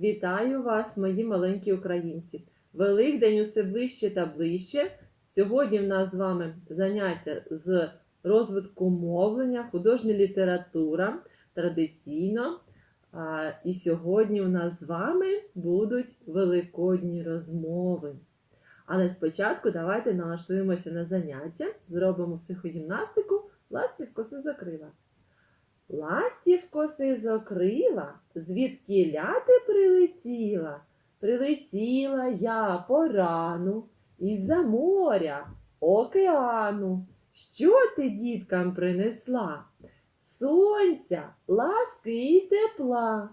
Вітаю вас, мої маленькі українці! Великдень усе ближче та ближче. Сьогодні в нас з вами заняття з розвитку мовлення, художня література традиційно. І сьогодні у нас з вами будуть великодні розмови. Але спочатку давайте налаштуємося на заняття, зробимо психогімнастику, ластівко закрила. Ластівко сизокрила, звідки ляти прилетіла? Прилетіла я порану із-за моря, океану. Що ти діткам принесла? Сонця, ласки і тепла.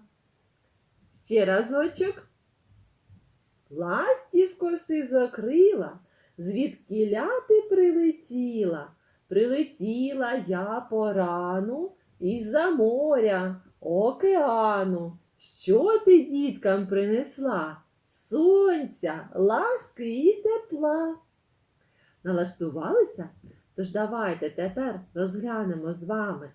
Ще разочок. Ластівко сизокрила, звідки ляти прилетіла? Прилетіла я порану із-за моря, океану. Що ти діткам принесла? Сонця, ласки і тепла. Налаштувалися? Тож давайте тепер розглянемо з вами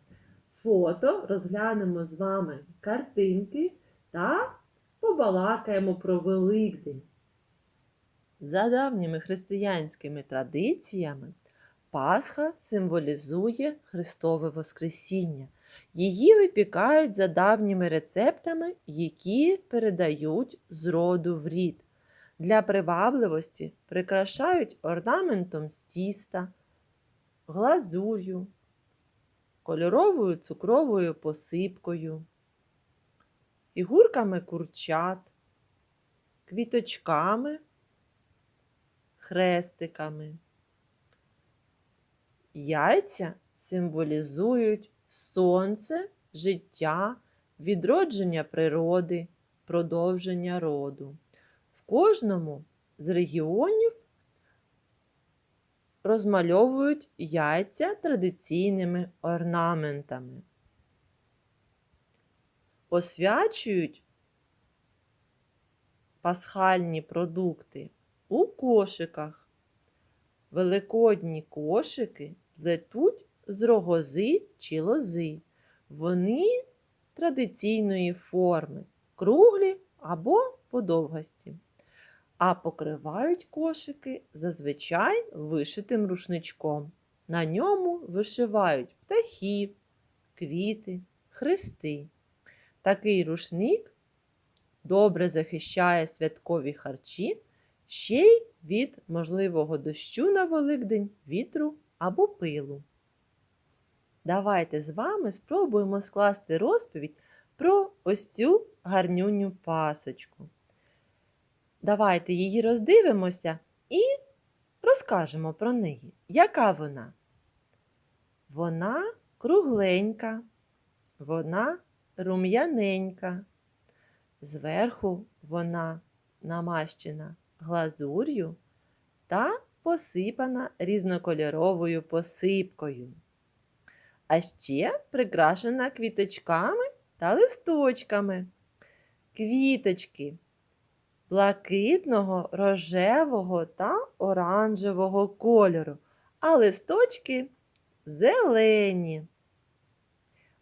фото, розглянемо з вами картинки та побалакаємо про Великдень. За давніми християнськими традиціями Пасха символізує Христове Воскресіння. Її випікають за давніми рецептами, які передають з роду в рід. Для привабливості прикрашають орнаментом з тіста, глазур'ю, кольоровою цукровою посипкою, фігурками курчат, квіточками, хрестиками. Яйця символізують сонце, життя, відродження природи, продовження роду. В кожному з регіонів розмальовують яйця традиційними орнаментами. Освячують пасхальні продукти у кошиках. Великодні кошики плетуть з рогози чи лози. Вони традиційної форми, круглі або подовгасті, а покривають кошики зазвичай вишитим рушничком. На ньому вишивають птахів, квіти, хрести. Такий рушник добре захищає святкові харчі ще й від можливого дощу на Великдень, вітру або пилу. Давайте з вами спробуємо скласти розповідь про ось цю гарнюню пасочку. Давайте її роздивимося і розкажемо про неї. Яка вона? Вона кругленька, вона рум'яненька. Зверху вона намащена глазур'ю та посипана різнокольоровою посипкою. А ще прикрашена квіточками та листочками. Квіточки блакитного, рожевого та оранжевого кольору, а листочки зелені.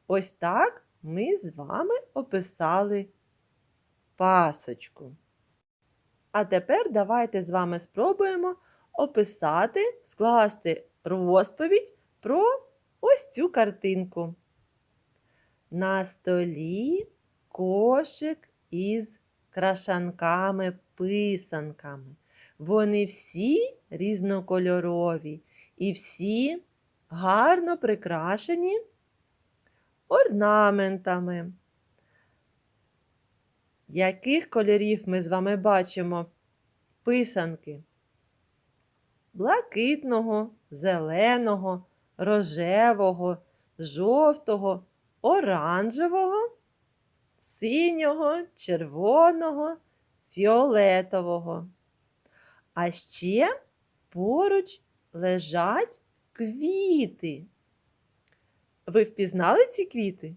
Ось так ми з вами описали пасочку. А тепер давайте з вами спробуємо описати, скласти розповідь про ось цю картинку. На столі кошик із крашанками-писанками. Вони всі різнокольорові і всі гарно прикрашені орнаментами. Яких кольорів ми з вами бачимо писанки? Блакитного, зеленого, рожевого, жовтого, оранжевого, синього, червоного, фіолетового. А ще поруч лежать квіти. Ви впізнали ці квіти?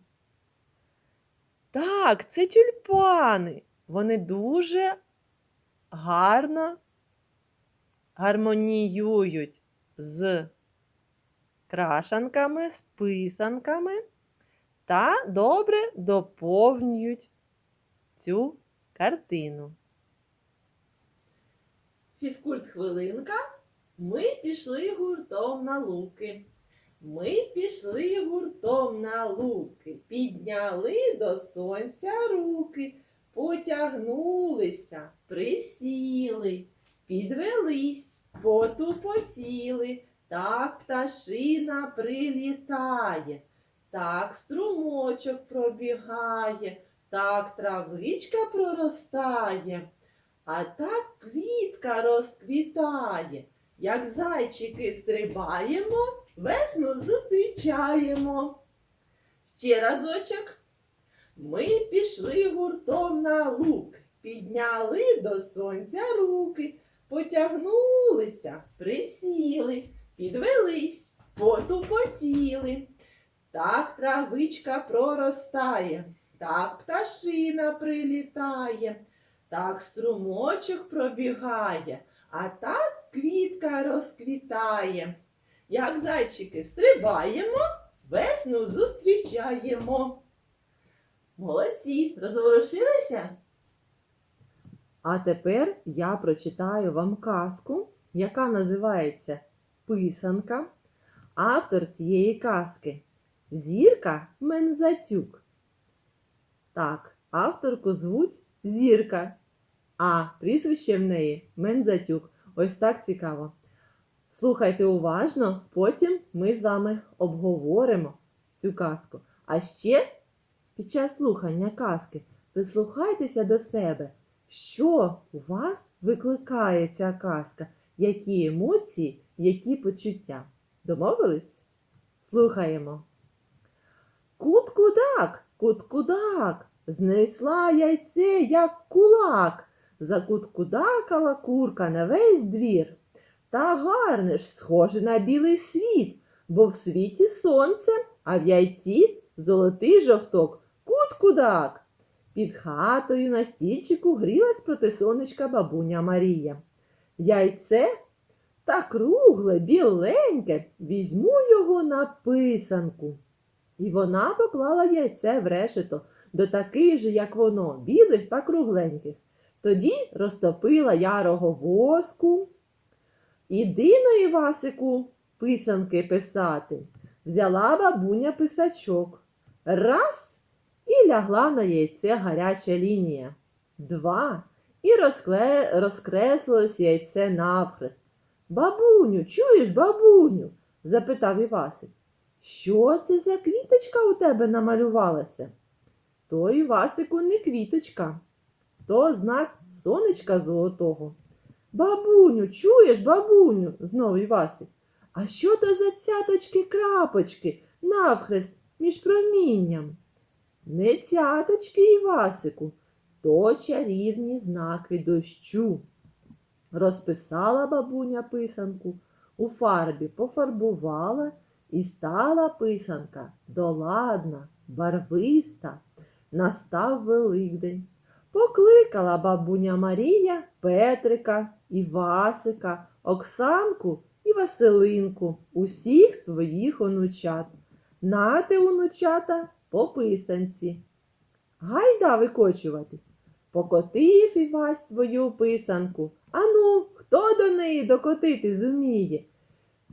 Так, це тюльпани. Вони дуже гарно гармоніюють з крашанками, з писанками та добре доповнюють цю картину. Фізкульт хвилинка. Ми пішли гуртом на луки. Ми пішли гуртом на луки, підняли до сонця руки, потягнулися, присіли, підвелись, потупотіли. Так пташина прилітає, так струмочок пробігає, так травичка проростає. А так квітка розквітає, як зайчики стрибаємо, весну зустрічаємо. Ще разочок. Ми пішли гуртом на лук, підняли до сонця руки, потягнулися, присіли, підвелись, потупотіли. Так травичка проростає, так пташина прилітає. Так струмочок пробігає, а так квітка розквітає. Як зайчики стрибаємо, весну зустрічаємо. Молодці, розворушилися? А тепер я прочитаю вам казку, яка називається Писанка. Автор цієї казки Зірка Мензатюк. Так, авторку звуть Зірка, а прізвище в неї Мензатюк. Ось так цікаво. Слухайте уважно, потім ми з вами обговоримо цю казку. А ще під час слухання казки прислухайтеся до себе, що у вас викликає ця казка, які емоції, які почуття. Домовились? Слухаємо. Кут-кудак, кут-кудак, знесла яйце, як кулак. Закуткудакала курка на весь двір. Та гарне ж, схоже на білий світ, бо в світі сонце, а в яйці золотий жовток. Кут-кудак. Під хатою на стільчику грілась проти сонечка бабуня Марія. Яйце та кругле, біленьке, візьму його на писанку. І вона поклала яйце в решето до таких же, як воно, білих та кругленьких. Тоді розтопила ярого воску. Іди на Івасику писанки писати. Взяла бабуня писачок. Раз і лягла на яйце гаряча лінія. Два. І розкле... розкреслилось яйце навхрест. Бабуню, чуєш, бабуню? запитав Івасик. Що це за квіточка у тебе намалювалася? То Івасику не квіточка, то знак сонечка золотого. Бабуню, чуєш, бабуню? знов Івасик. А що то за цяточки крапочки навхрест між промінням? Не цяточки, Івасику, то чарівні знаки дощу. Розписала бабуня писанку, у фарбі пофарбувала і стала писанка доладна, барвиста. Настав Великдень. Покликала бабуня Марія Петрика, Івасика, Оксанку і Василинку, усіх своїх онучат. Нате онучата писанці. Гайда викочуватись. Покотив Івась свою писанку. Ану, хто до неї докотити зуміє?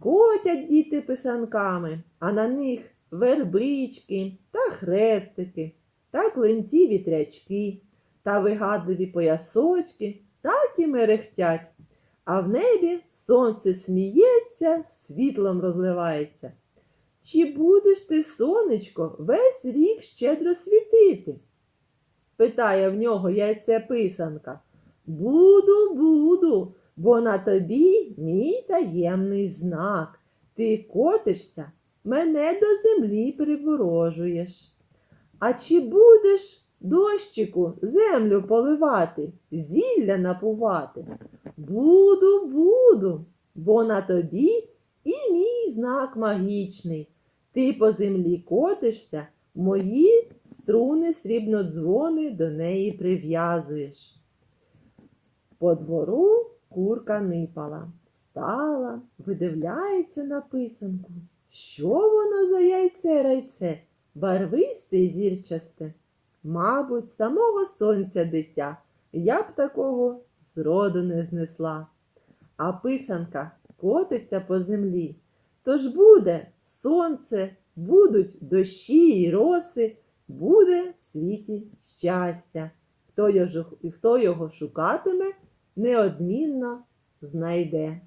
Котять діти писанками, а на них вербички та хрестики, та клинці вітрячки, та вигадливі поясочки, так і мерехтять. А в небі сонце сміється, світлом розливається. Чи будеш ти, сонечко, весь рік щедро світити? питає в нього яйце писанка. Буду, буду, бо на тобі мій таємний знак. Ти котишся, мене до землі приворожуєш. А чи будеш, дощику, землю поливати, зілля напувати? Буду, буду, бо на тобі і мій знак магічний. Ти по землі котишся, мої струни срібнодзвони до неї прив'язуєш. По двору курка нипала, стала, видивляється на писанку. Що воно за яйце райце, барвисте й зірчасте? Мабуть, самого сонця дитя. Я б такого зроду не знесла. А писанка котиться по землі. Тож буде сонце, будуть дощі й роси, буде в світі щастя. Хто його, хто його шукатиме, неодмінно знайде.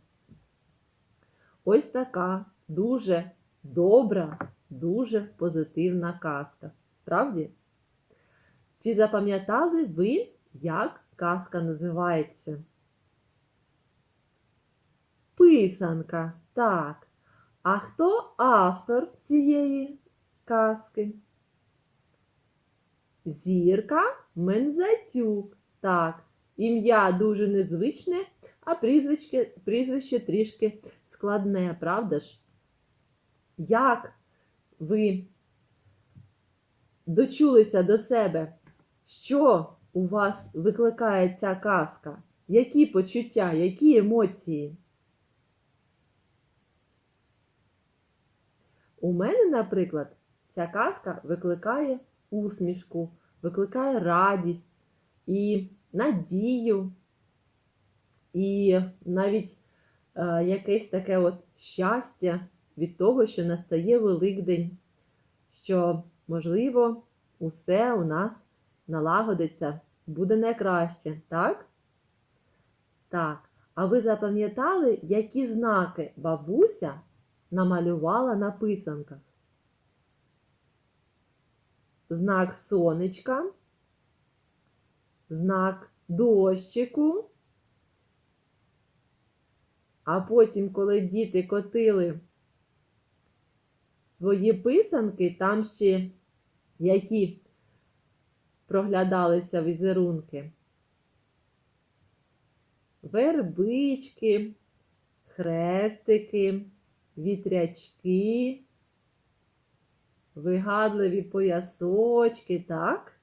Ось така дуже добра, дуже позитивна казка. Правді? Чи запам'ятали ви, як казка називається? Писанка, так. А хто автор цієї казки? Зірка Мензатюк. Так, ім'я дуже незвичне, а прізвище, прізвище трішки складне, правда ж? Як ви дочулися до себе? Що у вас викликає ця казка? Які почуття, які емоції? У мене, наприклад, ця казка викликає усмішку, викликає радість і надію, і навіть е, якесь таке от щастя від того, що настає Великдень, що, можливо, усе у нас налагодиться, буде найкраще, так? Так. А ви запам'ятали, які знаки бабуся намалювала на писанках? Знак сонечка, знак дощику. А потім, коли діти котили свої писанки, там ще які проглядалися візерунки. Вербички, хрестики, вітрячки, вигадливі поясочки, так?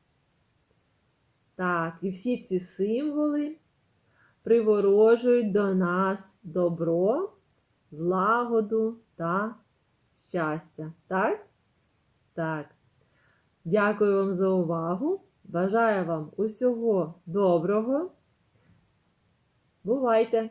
Так, і всі ці символи приворожують до нас добро, злагоду та щастя. Так? Так. Дякую вам за увагу. Бажаю вам усього доброго. Бувайте!